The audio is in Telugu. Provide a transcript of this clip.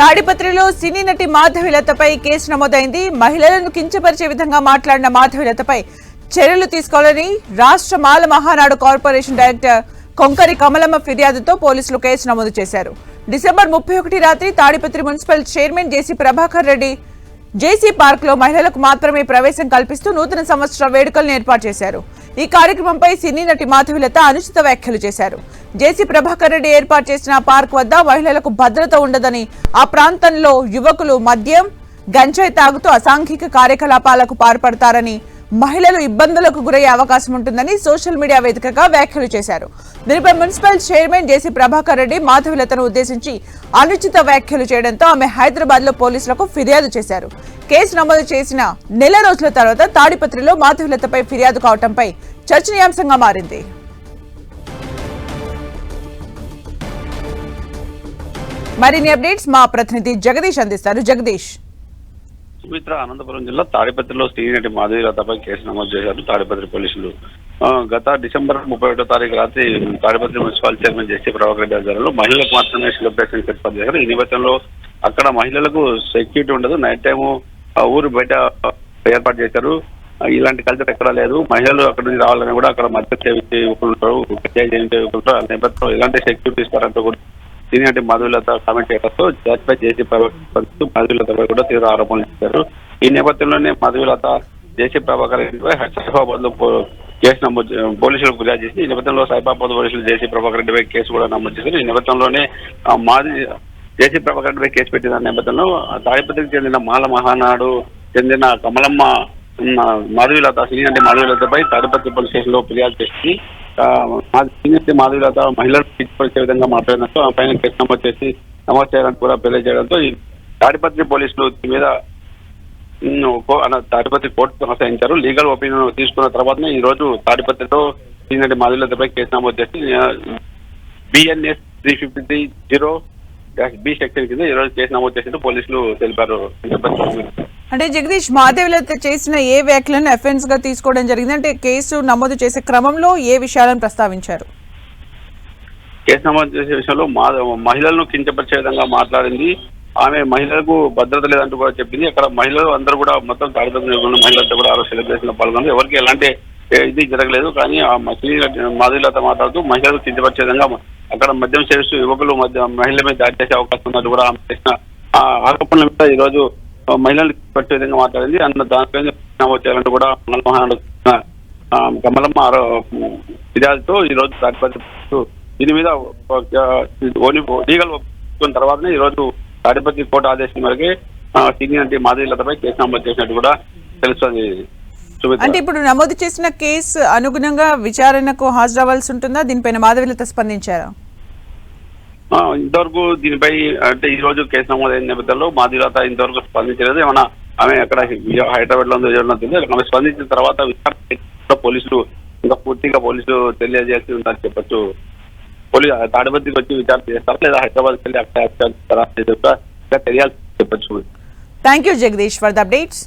తాడిపత్రిలో సినీ నటి మాధవిలతపై కేసు నమోదైంది. మహిళలను కించపరిచే విధంగా మాట్లాడిన మాధవిలతపై చర్యలు తీసుకోవాలని రాష్ట్ర మాల మహానాడు కార్పొరేషన్ డైరెక్టర్ కొంకరి కమలమ్మ ఫిర్యాదుతో పోలీసులు కేసు నమోదు చేశారు. డిసెంబర్ ముప్పై ఒకటి రాత్రి Tadipatri municipal chairman JC Prabhakar Reddy JC పార్క్లో మహిళలకు మాత్రమే ప్రవేశం కల్పిస్తూ నూతన సంవత్సర వేడుకలను ఏర్పాటు చేశారు. ఈ కార్యక్రమంపై సినీ నటి మాధవిలత అనుచిత వ్యాఖ్యలు చేశారు. జేసీ ప్రభాకర్ రెడ్డి ఏర్పాటు చేసిన పార్క్ వద్ద మహిళలకు భద్రత ఉండదని ఆ ప్రాంతంలో యువకులు మద్యం గంజాయి తాగుతూ అసాంఘిక కార్యకలాపాలకు పాల్పడతారని మహిళలు ఇబ్బందులకు గురయ్యే అవకాశం ఉంటుందని సోషల్ మీడియా వేదికగా వ్యాఖ్యలు చేశారు. దీనిపై municipal chairman JC Prabhakar Reddy మాధవిలతను ఉద్దేశించి అనుచిత వ్యాఖ్యలు చేయడంతో ఆమె హైదరాబాద్లో పోలీసులకు ఫిర్యాదు చేశారు. కేసు నమోదు చేసిన నెల రోజుల తర్వాత తాడిపత్రిలో మాధవిలతపై ఫిర్యాదు కావడంపై చర్చనీయాంశంగా మారింది. మరిన్ని అప్డేట్స్ మా ప్రతినిధి జగదీష్ అందిస్తారు. జగదీష్. సుమిత్ర అనంతపురం జిల్లా తాడిపత్రిలో శ్రీనటి మాధవీలతపై కేసు నమోదు చేశారు. తాడిపత్రి పోలీసులు గత డిసెంబర్ ముప్పై ఒకటో తారీఖు రాత్రి తాడిపత్రి మున్సిపల్ చైర్మన్ జస్టి ప్రభాకర్ రెడ్డి ఆధ్వర్యంలో మహిళలకు మాత్రమే సెలబ్రేషన్ ఏర్పాటు చేశారు ఈ నేపథ్యంలో అక్కడ మహిళలకు సెక్యూరిటీ ఉండదు. నైట్ టైము ఆ ఊరు బయట ఏర్పాటు చేశారు. ఇలాంటి కల్చర్ ఎక్కడా లేదు. మహిళలు అక్కడ నుంచి రావాలని కూడా అక్కడ మధ్య సేవించే ఉంటారు. ఉంటారు. ఆ నేపథ్యంలో ఎలాంటి సెక్యూరిటీ ఇస్తారంటూ కూడా సీనియర్ మాధులత కామెంట్ చేయడంతో జడ్జిపై జేసీ ప్రభుత్వం కూడా తీవ్ర ఆరోపణలు చేశారు. ఈ నేపథ్యంలోనే మధులత జేసీ ప్రభాకర్ రెడ్డిపై సైబాబాద్లో కేసు నమోదు పోలీసులకు ఫిర్యాదు చేసి ఈ నేపథ్యంలో సైబాబాద్ పోలీసులు జేసీ ప్రభాకర్ రెడ్డిపై కేసు కూడా నమోదు చేశారు. ఈ నేపథ్యంలోనే మాది జేసీ ప్రభాకర్ రెడ్డిపై కేసు పెట్టిన నేపథ్యంలో ఆ తాడిపత్రికి చెందిన మాల మహానాడు చెందిన కమలమ్మ మాధవీలత సీనియర్ మాధవీలతపై తాడిపత్రి పోలీస్ స్టేషన్లో ఫిర్యాదు చేసి సీనియర్ మాధవీలత మహిళలు కించపరిచే విధంగా మాట్లాడినట్టు ఆ పైన కేసు నమోదు చేసి నమోదు చేయడానికి కూడా తెలియజేయడంతో ఈ తాడిపత్రి పోలీసులు దీని మీద కో- తాడిపత్రి కోర్టు ఆశ్రయించారు లీగల్ ఒపీనియన్ తీసుకున్న తర్వాతనే ఈ రోజు తాడిపత్రిలో సీనియర్ మాధవీలతపై కేసు నమోదు చేసి BNS three fifty three zero B section కింద ఈ రోజు కేసు నమోదు చేసినట్టు పోలీసులు తెలిపారు. అంటే జగదీష్ మాధవిలత చేసిన ఏ వ్యాఖ్యలను ఎఫెన్స్గా తీసుకోవడం జరిగింది? అంటే కేసు నమోదు చేసే క్రమంలో ఏ విషయాలను ప్రస్తావించారు? కేసు నమోదు చేసే విషయంలో మహిళలను కించపరిచే విధంగా మాట్లాడింది. ఆమె మహిళలకు భద్రత లేదంటూ కూడా చెప్పింది. అక్కడ మహిళలు అందరూ కూడా మొత్తం తాడిపత్రి ఉన్న మహిళలతో కూడా సెలబ్రేషన్లో పాల్గొన్నారు ఎవరికి ఎలాంటి ఇది జరగలేదు కానీ ఆ మాధులత మాట్లాడుతూ మహిళలు కించపరిచే విధంగా అక్కడ మద్యం సేవిస్తూ యువకులు మధ్య మహిళల మీద దాడి చేసే అవకాశం ఉన్నట్టు కూడా ఆమె చేసిన ఆ ఆరోపణల మీద ఈ రోజు మహిళలు పట్టే విధంగా మాట్లాడింది. అన్న దానిపై నమోదు కూడా మహానాడు కమలమ్మ ఫిర్యాదుతో ఈ రోజు తాడిపత్రి పోలీసులు దీని మీద ఒక, లీగల్ ఒప్పుకున్న తర్వాతనే ఈ రోజు దాడిపతి కోర్టు ఆదేశం మేరకు సీనియర్ మాధవీలతపై కేసు నమోదు చేసినట్టు కూడా తెలుస్తుంది. అంటే ఇప్పుడు నమోదు చేసిన కేసు అనుగుణంగా విచారణకు హాజరవ్వాల్సి ఉంటుందా దీనిపైన మాధవిలత స్పందించారా? ఇంతవరకు దీనిపై అంటే ఈ రోజు కేసు నమోదైన నేపథ్యంలో మాధవీలత ఇంతవరకు స్పందించలేదు. ఏమన్నా ఆమె అక్కడ హైదరాబాద్లో తెలియదు. ఆమె స్పందించిన తర్వాత విచారణ పోలీసులు ఇంకా పూర్తిగా పోలీసులు తెలియజేసి ఉందని చెప్పొచ్చు. పోలీసు తాడిపత్రికి వచ్చి విచారణ చేస్తారా? లేదా హైదరాబాద్కి వెళ్ళి అక్కడ తెలియాల్సి చెప్పొచ్చు. Thank you Jagadish for the updates